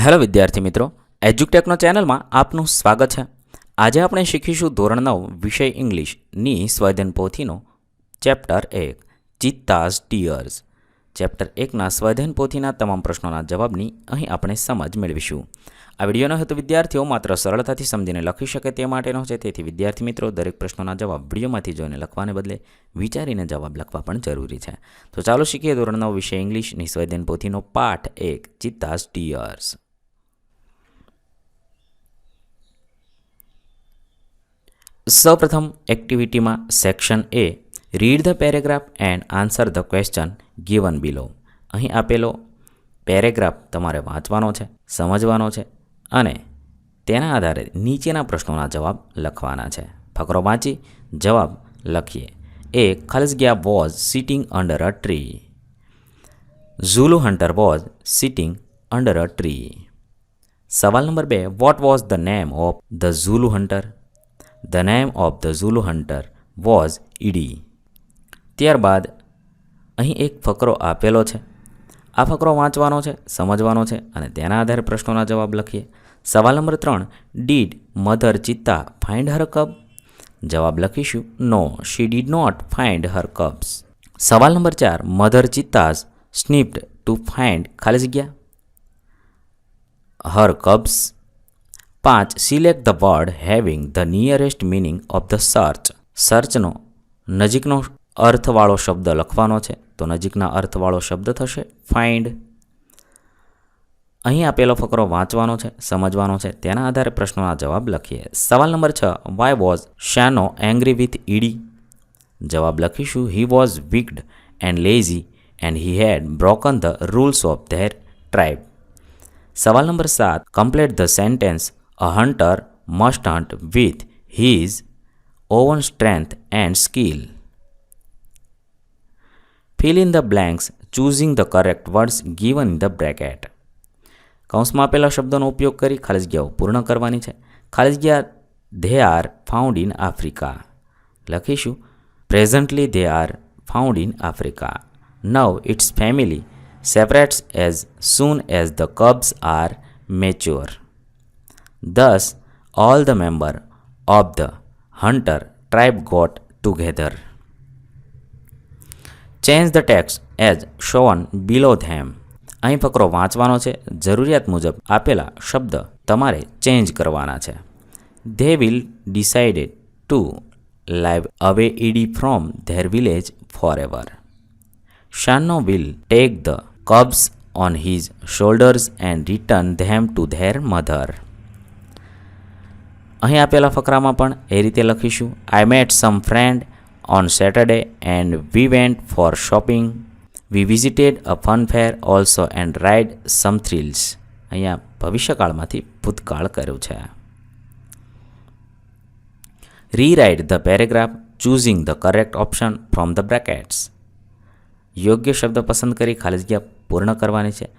Hello વિદ્યાર્થી મિત્રો એજ્યુકટેકનો ચેનલમાં આપનું સ્વાગત છે આજે આપણે શીખીશું ધોરણ નવ વિષય ઇંગ્લિશની સ્વાધ્યન પોથીનો ચેપ્ટર એક ચિત્તાઝ ટીયર્સ ચેપ્ટર એકના સ્વાધ્યન પોથીના તમામ પ્રશ્નોના જવાબની અહીં આપણે સમજ મેળવીશું આ વિડીયોનો હેતુ વિદ્યાર્થીઓ માત્ર સરળતાથી સમજીને લખી શકે તે માટેનો છે તેથી વિદ્યાર્થી મિત્રો દરેક પ્રશ્નોના જવાબ વિડીયોમાંથી જોઈને લખવાને બદલે વિચારીને જવાબ લખવા પણ જરૂરી છે તો ચાલો શીખીએ ધોરણનો વિષય ઇંગ્લિશની સ્વાધ્યન પોથીનો પાઠ એક ચિત્તાઝ ટીયર્સ સૌપ્રથમ એક્ટિવિટીમાં section A read the paragraph and answer the question given below અહીં આપેલો પેરેગ્રાફ તમારે વાંચવાનો છે સમજવાનો છે અને તેના આધારે નીચેના પ્રશ્નોના જવાબ લખવાના છે ફકરો વાંચી જવાબ લખીએ એ ખલસગ્યા was sitting under a tree Zulu hunter was sitting under a tree સવાલ નંબર બે what was the name of the Zulu hunter the name of the Zulu hunter was ઈડી ત્યારબાદ અહીં એક ફકરો આપેલો છે આ ફકરો વાંચવાનો છે સમજવાનો છે અને તેના આધારે પ્રશ્નોના જવાબ લખીએ સવાલ નંબર ત્રણ did mother cheetah find her cub જવાબ લખીશું no she did not find her cubs સવાલ નંબર ચાર mother cheetahs snipped to find ખાલી જગ્યા હર કબ્સ પાંચ select the word having the nearest meaning of the search સર્ચનો નજીકનો અર્થવાળો શબ્દ લખવાનો છે તો નજીકના અર્થવાળો શબ્દ થશે ફાઇન્ડ અહીં આપેલો ફકરો વાંચવાનો છે સમજવાનો છે તેના આધારે પ્રશ્નોના જવાબ લખીએ સવાલ નંબર છ why was Shano angry with ઈડી જવાબ લખીશું he was wicked and lazy and he had broken the rules of their tribe સવાલ નંબર સાત complete the sentence A hunter must hunt with his own strength and skill. Fill in the blanks choosing the correct words given in the bracket. કૌંસમાં આપેલા શબ્દોનો ઉપયોગ કરી ખાલી પૂર્ણ કરવાની છે ખાલી they are found in Africa લખીશું presently they are found in Africa નવ its family separates as soon as the cubs are mature Thus, all the member of the hunter tribe got together. Change the text as shown below them. અહીં ફકરો વાંચવાનો છે જરૂરિયાત મુજબ આપેલા શબ્દ તમારે change કરવાના છે they will decided to live away ઇડી from their village for ever Shano will take the cubs on his shoulders and return them to their mother અહીં આપેલા ફકરામાં પણ એ રીતે લખીશું I met some friend on Saturday and we went for shopping we visited a fun fair also and ride some thrills અહીંયા ભવિષ્યકાળમાંથી ભૂતકાળ કર્યો છે rewrite the paragraph choosing the correct option from the brackets યોગ્ય શબ્દ પસંદ કરી ખાલી જગ્યા પૂર્ણ કરવાની છે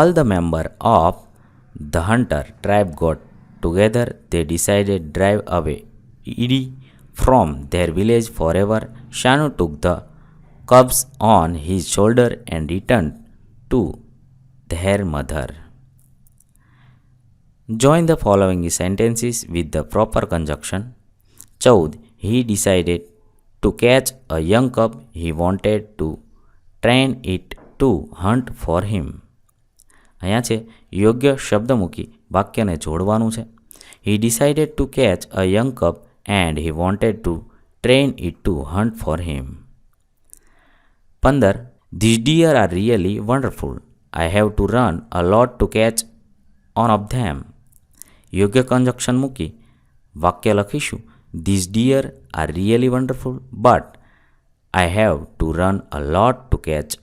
all the member of the hunter tribe got Together they decided drive away Edie from their village forever. Shanu took the cubs on his shoulder and returned to their mother. Join the following sentences with the proper conjunction. Chaud, he decided to catch a young cub he wanted to train it to hunt for him. અહીંયા છે યોગ્ય શબ્દ મૂકી વાક્યને જોડવાનું છે he decided to catch a young cub and he wanted to train it to hunt for him પંદર this deer are really wonderful I have to run a lot to catch on of them યોગ્ય conjunction મૂકી વાક્ય લખીશું this deer are really wonderful but I have to run a lot to catch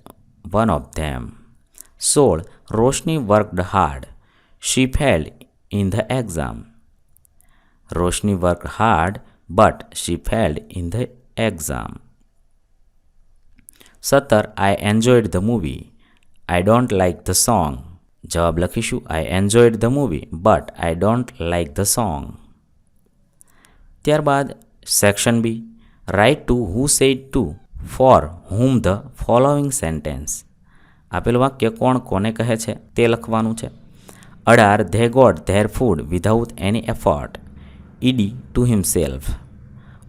one of them સોળ Roshni worked hard she failed in the exam Roshni work hard but she failed in the exam સત્તર I enjoyed the movie I don't like the song જવાબ લખીશું I enjoyed the movie but I don't like the song ત્યારબાદ section B write to who said to for whom the following sentence આપેલ વાક્ય કોણ કોને કહે છે તે લખવાનું છે Adar, they got their food without any effort. Edi to himself.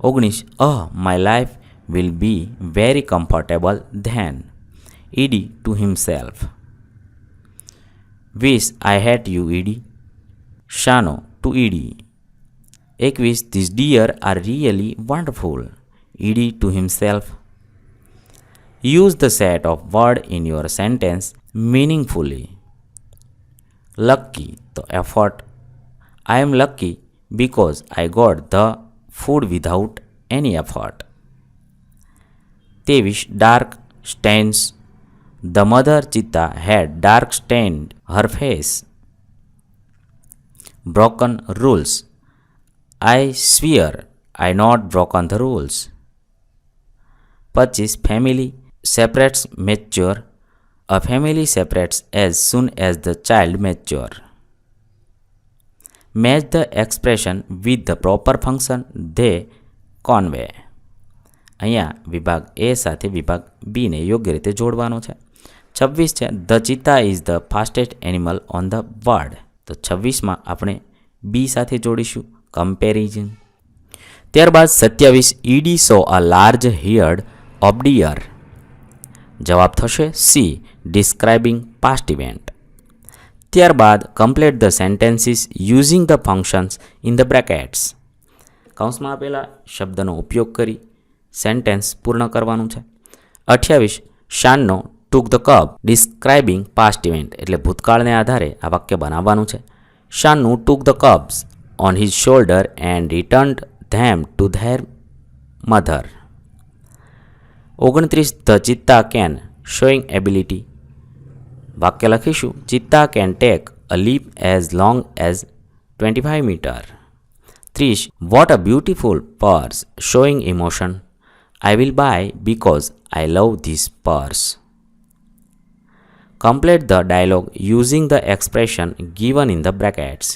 Ognish, oh, my life will be very comfortable then. Edi to himself. Wish I had you, Edi. Shano to Edi. Ekwish, these deer are really wonderful. Edi to himself. Use the set of words in your sentence meaningfully lucky the effort. I am lucky because I got the food without any effort. Tevish dark stains. The mother cheetah had dark stained her face. Broken rules. I swear I not broken the rules. 25. Family separates mature a family separates as soon as the child mature match the expression with the proper function they convey અહીંયા વિભાગ એ સાથે વિભાગ બીને યોગ્ય રીતે જોડવાનો છે છવ્વીસ છે the cheetah is the fastest animal on the world તો છવ્વીસમાં આપણે બી સાથે જોડીશું કમ્પેરિઝન ત્યારબાદ સત્યાવીસ ઈડી so a large herd of deer જવાબ થશે સી ડિસ્ક્રાઇબિંગ પાસ્ટ ઇવેન્ટ ત્યારબાદ complete the sentences using the functions in the brackets કૌંસમાં આપેલા શબ્દનો ઉપયોગ કરી સેન્ટેન્સ પૂર્ણ કરવાનું છે અઠ્યાવીસ શાનનો took the cub describing past event એટલે ભૂતકાળને આધારે આ વાક્ય બનાવવાનું છે શાનનું took the cubs on his shoulder and return them to their mother ઓગણત્રીસ the cheetah can showing ability વાક્ય લખીશું cheetah can take a leap as long as twenty five metre ત્રીસ what a beautiful purse showing emotion I will buy because I love this purse Complete the dialogue using the expression given in the brackets.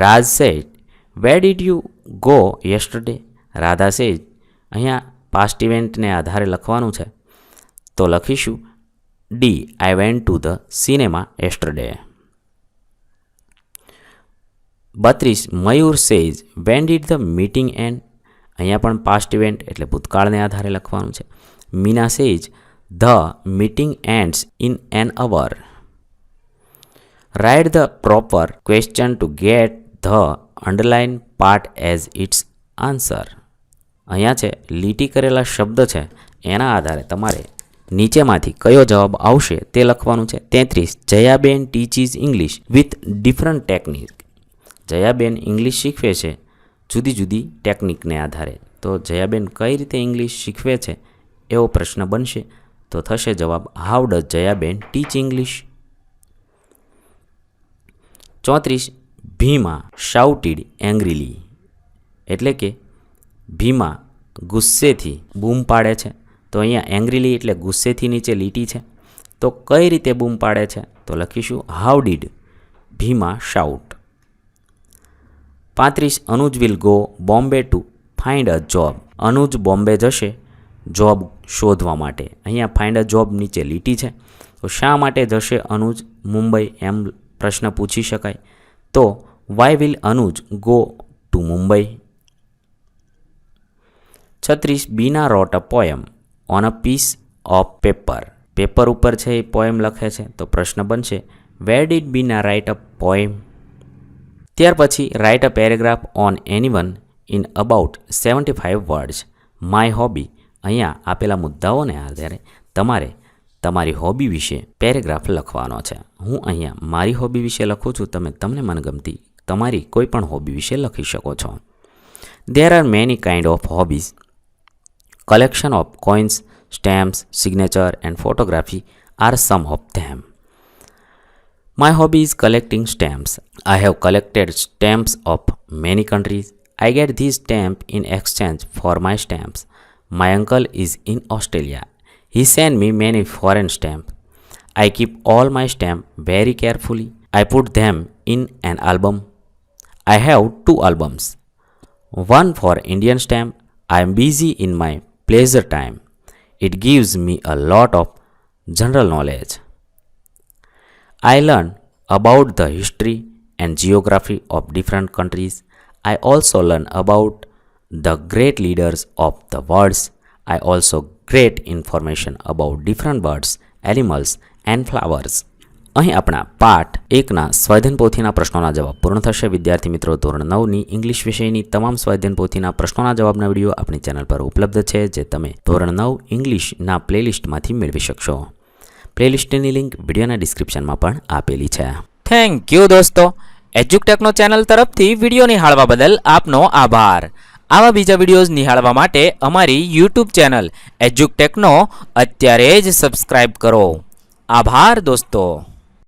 Raj said, Where did you go yesterday? Radha said, અહીંયા past ઇવેન્ટને આધારે લખવાનું છે તો લખીશું D I went to the cinema yesterday બત્રીસ Mayur says when did the meeting end અહીંયા પણ પાસ્ટ ઇવેન્ટ એટલે ભૂતકાળને આધારે લખવાનું છે Meena says the meeting ends in an hour write the proper question to get the underline part as its answer અહીંયા છે લીટી કરેલા શબ્દ છે એના આધારે તમારે નીચેમાંથી કયો જવાબ આવશે તે લખવાનું છે તેત્રીસ Jayaben teaches English with different technique Jayaben English શીખવે છે જુદી જુદી ટેકનિકને આધારે તો જયાબેન કઈ રીતે ઇંગ્લિશ શીખવે છે એવો પ્રશ્ન બનશે તો થશે જવાબ how does Jayaben teach English ચોત્રીસ ભીમા શાઉટીડ એંગ્રીલી એટલે કે ભીમા ગુસ્સેથી બૂમ પાડે છે તો અહીંયા એંગ્રીલી એટલે ગુસ્સેથી નીચે લીટી છે તો કઈ રીતે બૂમ પાડે છે તો લખીશું હાઉ ડીડ ભીમા શાઉટ પાંત્રીસ Anuj will go Bombay to find a job Anuj Bombay જશે જોબ શોધવા માટે અહીંયા ફાઇન્ડ અ જોબ નીચે લીટી છે તો શા માટે જશે અનુજ મુંબઈ એમ પ્રશ્ન પૂછી શકાય તો why will Anuj go to Mumbai છત્રીસ Bina wrote a poem on a piece of paper paper ઉપર છે એ પોયમ લખે છે તો પ્રશ્ન બનશે where did Bina write a poem ત્યાર પછી write a paragraph on anyone in about seventy five words my hobby અહીંયા આપેલા મુદ્દાઓને આધારે તમારે તમારી હોબી વિશે પેરેગ્રાફ લખવાનો છે હું અહીંયા મારી હોબી વિશે લખું છું તમે તમને મનગમતી તમારી કોઈ પણ હોબી વિશે લખી શકો છો there are many kind of hobbies collection of coins, stamps, signature and photography are some of them. My hobby is collecting stamps. I have collected stamps of many countries. I get these stamps in exchange for my stamps. My uncle is in Australia. He sent me many foreign stamps. I keep all my stamps very carefully. I put them in an album. I have two albums. One for Indian stamp. I am busy in my pleasure time. It gives me a lot of general knowledge. I learn about the history and geography of different countries. I also learn about the great leaders of the world. I also great information about different birds, animals and flowers. અહીં આપણા પાઠ એકના સ્વાધ્યન પોથીના પ્રશ્નોના જવાબ પૂર્ણ થશે વિદ્યાર્થી મિત્રો ધોરણ નવની ઇંગ્લિશ વિષયની તમામ સ્વાધ્યન પોથીના પ્રશ્નોના જવાબના વિડીયો આપણી ચેનલ પર ઉપલબ્ધ છે જે તમે ધોરણ નવ ઇંગ્લિશના પ્લેલિસ્ટમાંથી મેળવી શકશો પ્લેલિસ્ટની લિંક વિડીયોના ડિસ્ક્રિપ્શનમાં પણ આપેલી છે થેન્ક યુ દોસ્તો એજ્યુકટેકનો ચેનલ તરફથી વિડીયો નિહાળવા બદલ આપનો આભાર આવા બીજા વિડીયોઝ નિહાળવા માટે અમારી યુટ્યુબ ચેનલ એજ્યુકટેકનો અત્યારે જ સબસ્ક્રાઈબ કરો આભાર દોસ્તો